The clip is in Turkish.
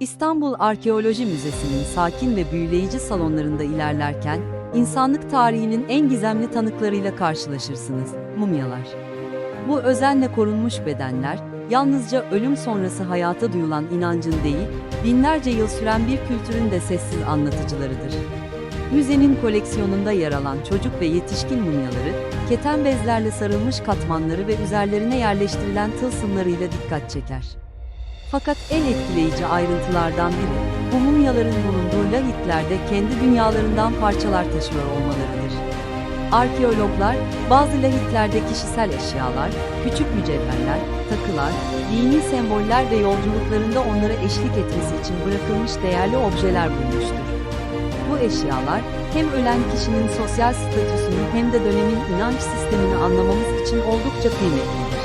İstanbul Arkeoloji Müzesi'nin sakin ve büyüleyici salonlarında ilerlerken, insanlık tarihinin en gizemli tanıklarıyla karşılaşırsınız, mumyalar. Bu özenle korunmuş bedenler, yalnızca ölüm sonrası hayata duyulan inancın değil, binlerce yıl süren bir kültürün de sessiz anlatıcılarıdır. Müzenin koleksiyonunda yer alan çocuk ve yetişkin mumyaları, keten bezlerle sarılmış katmanları ve üzerlerine yerleştirilen tılsımlarıyla dikkat çeker. Fakat en etkileyici ayrıntılardan biri, bu mumyaların bulunduğu lahitlerde kendi dünyalarından parçalar taşıyor olmalarıdır. Arkeologlar, bazı lahitlerde kişisel eşyalar, küçük mücevherler, takılar, dini semboller ve yolculuklarında onlara eşlik etmesi için bırakılmış değerli objeler bulmuştur. Bu eşyalar, hem ölen kişinin sosyal statüsünü hem de dönemin inanç sistemini anlamamız için oldukça kıymetlidir.